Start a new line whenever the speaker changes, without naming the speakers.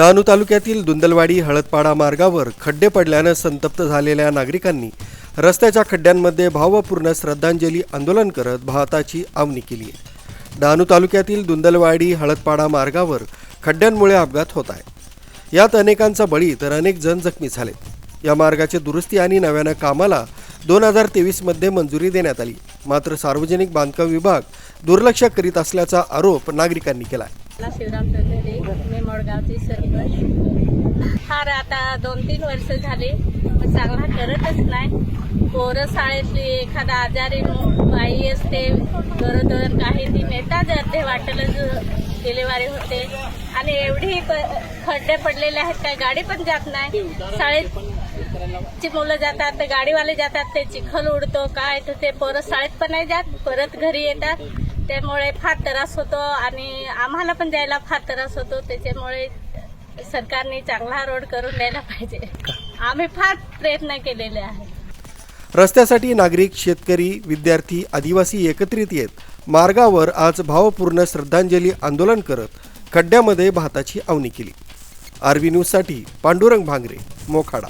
डहाणू तालुक्यातील दुंदलवाडी हळदपाडा मार्गावर खड्डे पडल्यानं संतप्त झालेल्या नागरिकांनी रस्त्याच्या खड्ड्यांमध्ये भावपूर्ण श्रद्धांजली आंदोलन करत भाताची आवनी केली आहे. डहाणू तालुक्यातील दुंदलवाडी हळदपाडा मार्गावर खड्ड्यांमुळे अपघात होत आहे. यात अनेकांचा बळी तर अनेक जण जखमी झाले. या मार्गाची दुरुस्ती आणि नव्यानं कामाला दोन हजार तेवीसमध्ये मंजुरी देण्यात आली. मात्र सार्वजनिक बांधकाम विभाग दुर्लक्ष करीत असल्याचा आरोप नागरिकांनी केला आहे
मला सरपंच फार आता दोन तीन वर्ष झाली चांगला करतच नाही. पोरं शाळेतली एखादा आजारी बाई असते गरोदर काही ती नेतात अर्धे वाटेलच डिलिव्हरी होते. आणि एवढी प- खड्डे पडलेले आहेत काय गाडी पण जात नाही. शाळेत ची मुलं जातात ते गाडीवाले जातात ते चिखल उडतो काय तर ते पोरं शाळेत पण नाही जात परत घरी येतात. त्यामुळे फार त्रास होतो आणि आम्हाला पण जायला फार त्रास होतो. त्याच्यामुळे सरकारने चांगला रोड करून द्यायला पाहिजे. आम्ही फार प्रयत्न केलेले आहेत
रस्त्यासाठी नागरिक शेतकरी विद्यार्थी आदिवासी एकत्रित येत मार्गावर आज भावपूर्ण श्रद्धांजली आंदोलन करत खड्ड्यामध्ये भाताची आवनी केली. आरबी न्यूजसाठी पांडुरंग भांगरे मोखाडा.